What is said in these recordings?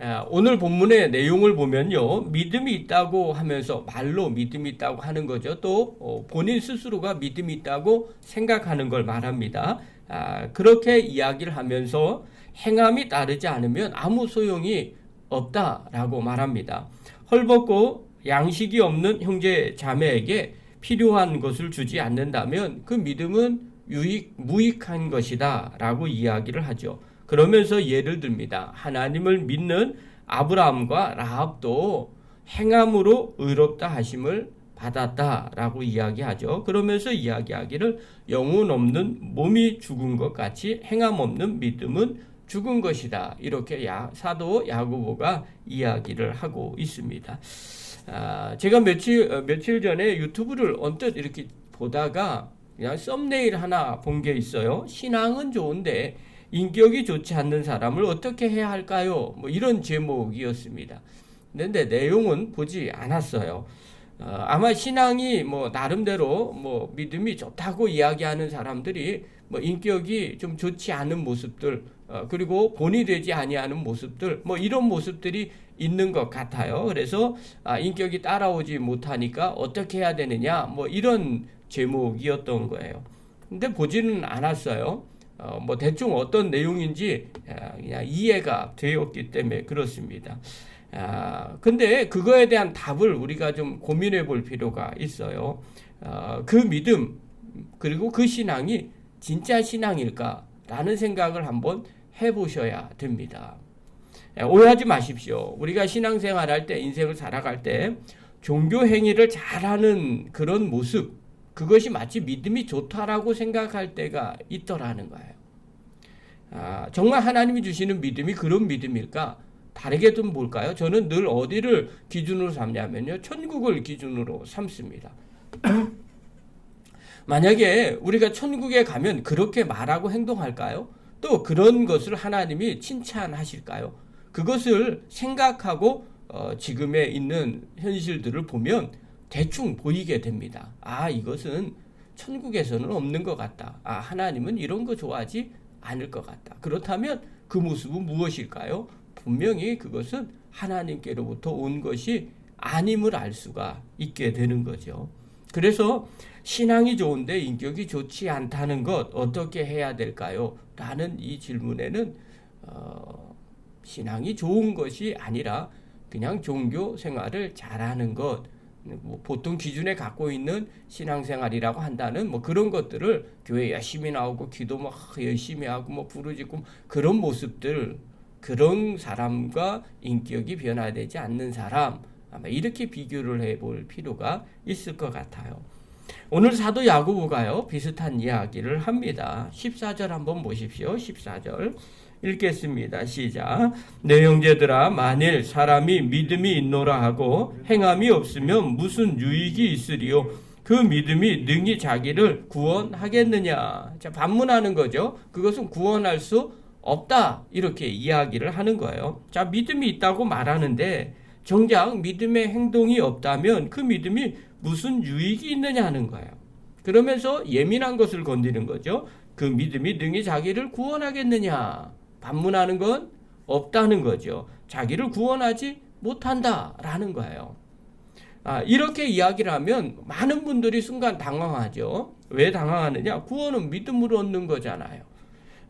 아, 오늘 본문의 내용을 보면요. 믿음이 있다고 하면서 말로 믿음이 있다고 하는 거죠. 또 어, 본인 스스로가 믿음이 있다고 생각하는 걸 말합니다. 아, 그렇게 이야기를 하면서 행함이 따르지 않으면 아무 소용이 없다라고 말합니다. 헐벗고 양식이 없는 형제 자매에게 필요한 것을 주지 않는다면 그 믿음은 유익 무익한 것이다라고 이야기를 하죠. 그러면서 예를 듭니다. 하나님을 믿는 아브라함과 라합도 행함으로 의롭다 하심을 받았다라고 이야기하죠. 그러면서 이야기하기를 영혼 없는 몸이 죽은 것 같이 행함 없는 믿음은 죽은 것이다. 이렇게 야, 사도 야고보가 이야기를 하고 있습니다. 아, 제가 며칠 어, 며칠 전에 유튜브를 언뜻 이렇게 보다가 그냥 썸네일 하나 본 게 있어요. 신앙은 좋은데 인격이 좋지 않는 사람을 어떻게 해야 할까요? 뭐 이런 제목이었습니다. 근데 내용은 보지 않았어요. 어, 아마 신앙이 뭐 나름대로 뭐 믿음이 좋다고 이야기하는 사람들이 뭐 인격이 좀 좋지 않은 모습들 어, 그리고 본이 되지 아니하는 모습들 뭐 이런 모습들이 있는 것 같아요. 그래서 아, 인격이 따라오지 못하니까 어떻게 해야 되느냐 뭐 이런 제목이었던 거예요. 근데 보지는 않았어요. 어, 뭐 대충 어떤 내용인지 아, 그냥 이해가 되었기 때문에 그렇습니다. 아, 근데 그거에 대한 답을 우리가 좀 고민해 볼 필요가 있어요. 어, 그 믿음 그리고 그 신앙이 진짜 신앙일까라는 생각을 한번 해 보셔야 됩니다. 예, 오해하지 마십시오. 우리가 신앙생활 할 때, 인생을 살아갈 때, 종교 행위를 잘하는 그런 모습, 그것이 마치 믿음이 좋다라고 생각할 때가 있더라는 거예요. 아, 정말 하나님이 주시는 믿음이 그런 믿음일까? 다르게 좀 볼까요? 저는 늘 어디를 기준으로 삼냐면요. 천국을 기준으로 삼습니다. 만약에 우리가 천국에 가면 그렇게 말하고 행동할까요? 또 그런 것을 하나님이 칭찬하실까요? 그것을 생각하고 어, 지금에 있는 현실들을 보면 대충 보이게 됩니다. 아, 이것은 천국에서는 없는 것 같다. 아, 하나님은 이런 거 좋아하지 않을 것 같다. 그렇다면 그 모습은 무엇일까요? 분명히 그것은 하나님께로부터 온 것이 아님을 알 수가 있게 되는 거죠. 그래서 신앙이 좋은데 인격이 좋지 않다는 것 어떻게 해야 될까요? 라는 이 질문에는 어, 신앙이 좋은 것이 아니라 그냥 종교 생활을 잘하는 것, 뭐 보통 기준에 갖고 있는 신앙생활이라고 한다는 뭐 그런 것들을 교회 열심히 나오고 기도 막 열심히 하고 뭐 부르짖고 그런 모습들 그런 사람과 인격이 변화되지 않는 사람 아마 이렇게 비교를 해볼 필요가 있을 것 같아요. 오늘 사도 야고보가요 비슷한 이야기를 합니다. 14절 한번 보십시오. 14절 읽겠습니다. 시작. 내 형제들아 만일 사람이 믿음이 있노라 하고 행함이 없으면 무슨 유익이 있으리요? 그 믿음이 능히 자기를 구원하겠느냐? 자 반문하는 거죠. 그것은 구원할 수 없다 이렇게 이야기를 하는 거예요. 자 믿음이 있다고 말하는데 정작 믿음의 행동이 없다면 그 믿음이 무슨 유익이 있느냐 하는 거예요. 그러면서 예민한 것을 건드리는 거죠. 그 믿음이 능히 자기를 구원하겠느냐? 반문하는 건 없다는 거죠. 자기를 구원하지 못한다라는 거예요. 아, 이렇게 이야기를 하면 많은 분들이 순간 당황하죠. 왜 당황하느냐? 구원은 믿음으로 얻는 거잖아요.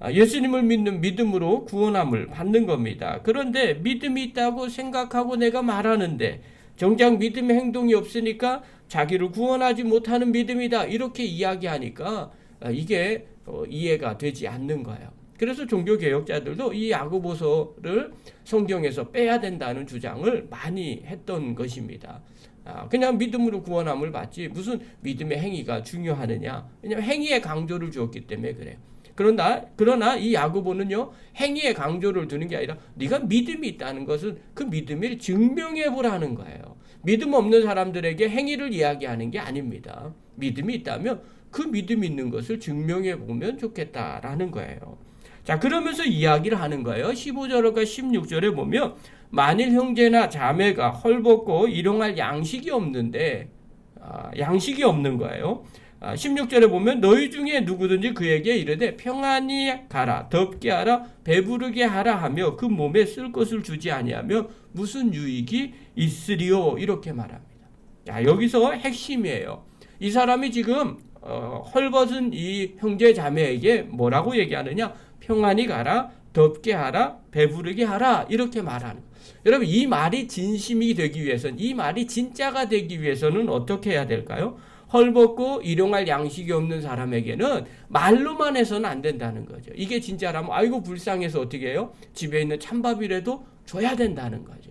아, 예수님을 믿는 믿음으로 구원함을 받는 겁니다. 그런데 믿음이 있다고 생각하고 내가 말하는데 정작 믿음의 행동이 없으니까 자기를 구원하지 못하는 믿음이다. 이렇게 이야기하니까 아, 이게 어, 이해가 되지 않는 거예요. 그래서 종교 개혁자들도 이 야고보서를 성경에서 빼야 된다는 주장을 많이 했던 것입니다. 아, 그냥 믿음으로 구원함을 받지 무슨 믿음의 행위가 중요하느냐? 왜냐하면 행위의 강조를 주었기 때문에 그래요. 그러나 그러나 이 야고보는요 행위의 강조를 두는 게 아니라 네가 믿음이 있다는 것은 그 믿음을 증명해 보라는 거예요. 믿음 없는 사람들에게 행위를 이야기하는 게 아닙니다. 믿음이 있다면 그 믿음 있는 것을 증명해 보면 좋겠다라는 거예요. 자, 그러면서 이야기를 하는 거예요. 15절과 16절에 보면 만일 형제나 자매가 헐벗고 일용할 양식이 없는데 아, 양식이 없는 거예요. 아, 16절에 보면 너희 중에 누구든지 그에게 이르되 평안히 가라 덥게 하라 배부르게 하라 하며 그 몸에 쓸 것을 주지 아니하며 무슨 유익이 있으리요 이렇게 말합니다. 자 여기서 핵심이에요. 이 사람이 지금 어, 헐벗은 이 형제 자매에게 뭐라고 얘기하느냐 평안히 가라 덥게 하라 배부르게 하라 이렇게 말하는. 여러분 이 말이 진심이 되기 위해서는 이 말이 진짜가 되기 위해서는 어떻게 해야 될까요? 헐벗고 일용할 양식이 없는 사람에게는 말로만 해서는 안 된다는 거죠. 이게 진짜라면 아이고 불쌍해서 어떻게 해요? 집에 있는 찬밥이라도 줘야 된다는 거죠.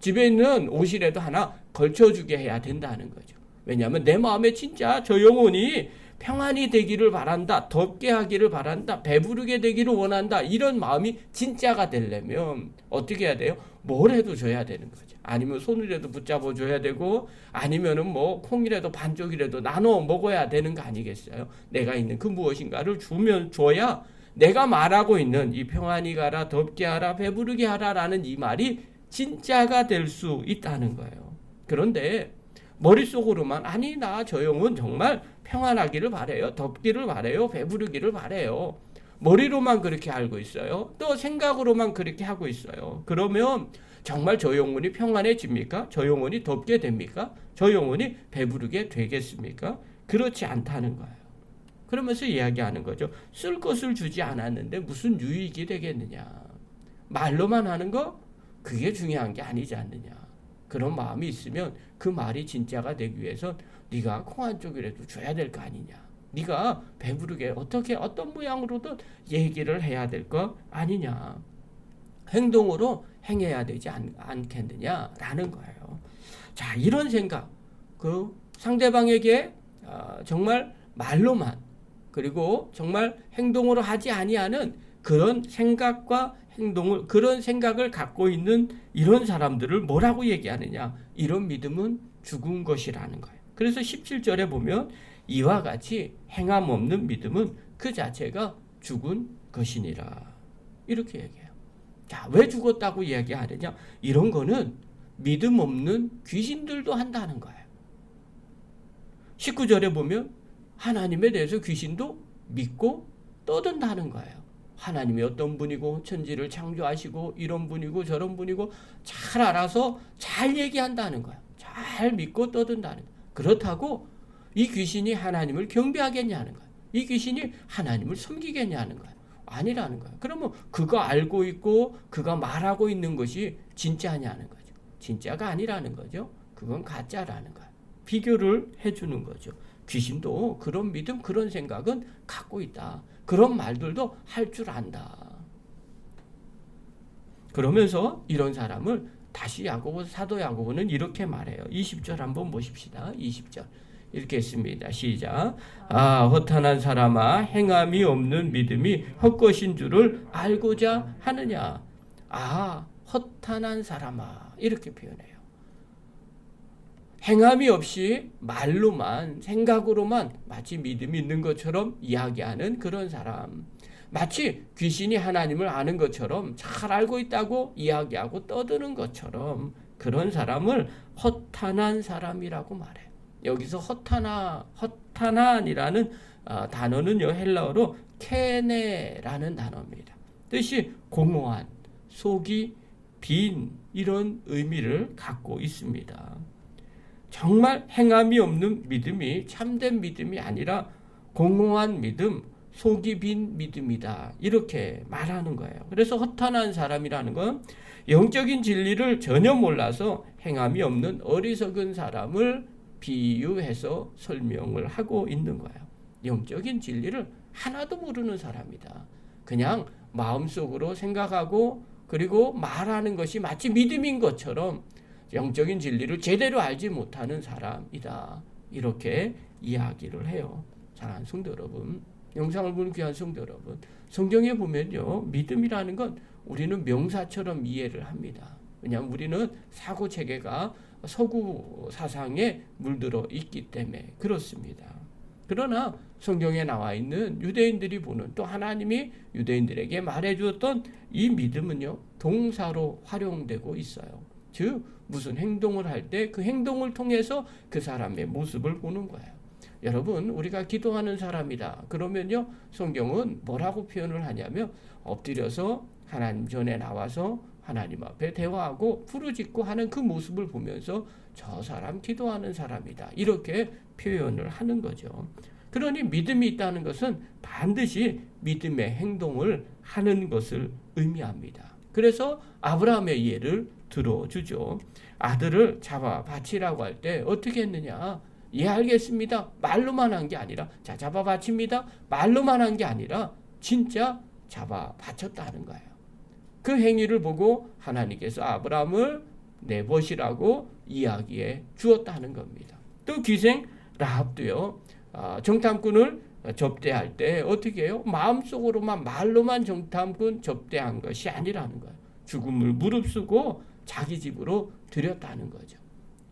집에 있는 옷이라도 하나 걸쳐주게 해야 된다는 거죠. 왜냐하면 내 마음에 진짜 저 영혼이 평안히 되기를 바란다. 덥게 하기를 바란다. 배부르게 되기를 원한다. 이런 마음이 진짜가 되려면 어떻게 해야 돼요? 뭘 해도 줘야 되는 거죠. 아니면 손이라도 붙잡아 줘야 되고 아니면은 뭐 콩이라도 반쪽이라도 나눠 먹어야 되는 거 아니겠어요? 내가 있는 그 무엇인가를 주면 줘야 내가 말하고 있는 이 평안히 가라, 덥게 하라, 배부르게 하라라는 이 말이 진짜가 될 수 있다는 거예요. 그런데 머릿속으로만 아니 나 저 영혼 정말 평안하기를 바래요. 덥기를 바래요. 배부르기를 바래요. 머리로만 그렇게 알고 있어요. 또 생각으로만 그렇게 하고 있어요. 그러면 정말 저 영혼이 평안해집니까? 저 영혼이 덥게 됩니까? 저 영혼이 배부르게 되겠습니까? 그렇지 않다는 거예요. 그러면서 이야기하는 거죠. 쓸 것을 주지 않았는데 무슨 유익이 되겠느냐. 말로만 하는 거 그게 중요한 게 아니지 않느냐. 그런 마음이 있으면 그 말이 진짜가 되기 위해선 네가 콩한 쪽이라도 줘야 될 거 아니냐. 네가 배부르게 어떻게 어떤 모양으로든 얘기를 해야 될 거 아니냐. 행동으로 행해야 되지 않, 않겠느냐라는 거예요. 자 이런 생각 그 상대방에게 어, 정말 말로만 그리고 정말 행동으로 하지 아니하는 그런 생각과 행동을 그런 생각을 갖고 있는 이런 사람들을 뭐라고 얘기하느냐 이런 믿음은 죽은 것이라는 거예요. 그래서 17절에 보면 이와 같이 행함 없는 믿음은 그 자체가 죽은 것이니라 이렇게 얘기해요. 자, 왜 죽었다고 이야기하느냐? 이런 거는 믿음 없는 귀신들도 한다는 거예요. 19절에 보면 하나님에 대해서 귀신도 믿고 떠든다는 거예요. 하나님이 어떤 분이고 천지를 창조하시고 이런 분이고 저런 분이고 잘 알아서 잘 얘기한다는 거예요. 잘 믿고 떠든다는 거예요. 그렇다고 이 귀신이 하나님을 경배하겠냐는 거예요. 이 귀신이 하나님을 섬기겠냐는 거예요. 아니라는 거예요. 그러면 그거 알고 있고 그가 말하고 있는 것이 진짜냐는 거죠. 진짜가 아니라는 거죠. 그건 가짜라는 거예요. 비교를 해주는 거죠. 귀신도 그런 믿음, 그런 생각은 갖고 있다. 그런 말들도 할 줄 안다. 그러면서 이런 사람을 다시 야고보 사도 야고보는 이렇게 말해요. 20절 한번 보십시다. 20절. 이렇게 했습니다. 시작. 아, 허탄한 사람아, 행함이 없는 믿음이 헛것인 줄을 알고자 하느냐. 아, 허탄한 사람아. 이렇게 표현해요. 행함이 없이 말로만, 생각으로만 마치 믿음이 있는 것처럼 이야기하는 그런 사람. 마치 귀신이 하나님을 아는 것처럼 잘 알고 있다고 이야기하고 떠드는 것처럼 그런 사람을 허탄한 사람이라고 말해. 여기서 허타나 허타난이라는 어, 단어는요 헬라어로 케네라는 단어입니다. 뜻이 공허한, 속이 빈 이런 의미를 갖고 있습니다. 정말 행함이 없는 믿음이 참된 믿음이 아니라 공허한 믿음, 속이 빈 믿음이다. 이렇게 말하는 거예요. 그래서 허탄한 사람이라는 건 영적인 진리를 전혀 몰라서 행함이 없는 어리석은 사람을 비유해서 설명을 하고 있는 거예요. 영적인 진리를 하나도 모르는 사람이다. 그냥 마음속으로 생각하고 그리고 말하는 것이 마치 믿음인 것처럼 영적인 진리를 제대로 알지 못하는 사람이다. 이렇게 이야기를 해요. 사랑하는 성도 여러분, 영상을 보는 귀한 성도 여러분, 성경에 보면요, 믿음이라는 건 우리는 명사처럼 이해를 합니다. 왜냐하면 우리는 사고 체계가 서구 사상에 물들어 있기 때문에 그렇습니다. 그러나 성경에 나와 있는 유대인들이 보는 또 하나님이 유대인들에게 말해 주었던 이 믿음은요, 동사로 활용되고 있어요. 즉, 무슨 행동을 할 때 그 행동을 통해서 그 사람의 모습을 보는 거예요. 여러분 우리가 기도하는 사람이다. 그러면요 성경은 뭐라고 표현을 하냐면 엎드려서 하나님 전에 나와서 하나님 앞에 대화하고 부르짖고 하는 그 모습을 보면서 저 사람 기도하는 사람이다. 이렇게 표현을 하는 거죠. 그러니 믿음이 있다는 것은 반드시 믿음의 행동을 하는 것을 의미합니다. 그래서 아브라함의 예를 들어주죠. 아들을 잡아 바치라고 할 때 어떻게 했느냐? 예, 알겠습니다. 말로만 한 게 아니라, 자, 잡아 바칩니다. 말로만 한 게 아니라, 진짜 잡아 바쳤다는 거예요. 그 행위를 보고 하나님께서 아브라함을 내보시라고 이야기해 주었다는 겁니다. 또 기생 라합도요, 아, 정탐꾼을 접대할 때 어떻게 해요? 마음속으로만 말로만 정탐꾼 접대한 것이 아니라는 거예요. 죽음을 무릅쓰고 자기 집으로 들였다는 거죠.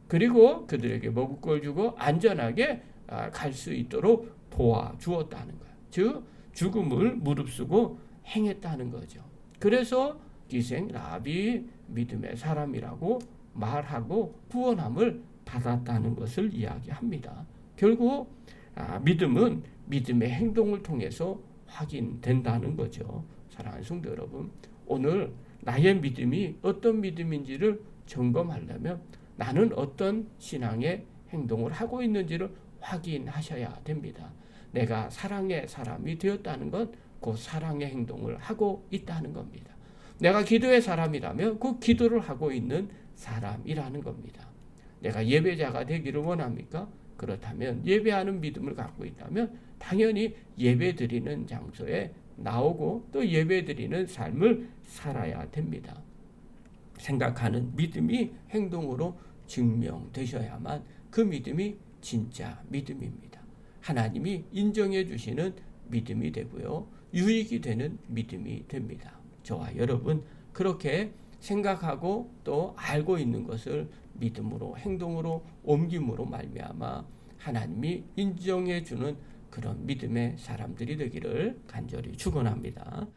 그리고 그들에게 먹을 걸 주고 안전하게 아, 갈수 있도록 도와주었다는 거예요. 즉 죽음을 무릅쓰고 행했다는 거죠. 그래서 기생 라비 믿음의 사람이라고 말하고 구원함을 받았다는 것을 이야기합니다. 결국 아, 믿음은 믿음의 행동을 통해서 확인된다는 거죠. 사랑하는 성도 여러분, 오늘 나의 믿음이 어떤 믿음인지를 점검하려면 나는 어떤 신앙의 행동을 하고 있는지를 확인하셔야 됩니다. 내가 사랑의 사람이 되었다는 건 그 사랑의 행동을 하고 있다는 겁니다. 내가 기도의 사람이라면 그 기도를 하고 있는 사람이라는 겁니다. 내가 예배자가 되기를 원합니까? 그렇다면 예배하는 믿음을 갖고 있다면 당연히 예배 드리는 장소에 나오고 또 예배 드리는 삶을 살아야 됩니다. 생각하는 믿음이 행동으로 증명되셔야만 그 믿음이 진짜 믿음입니다. 하나님이 인정해 주시는 믿음이 되고요. 유익이 되는 믿음이 됩니다. 저와 여러분 그렇게 생각하고 또 알고 있는 것을 믿음으로 행동으로 옮김으로 말미암아 하나님이 인정해 주는 그런 믿음의 사람들이 되기를 간절히 축원합니다.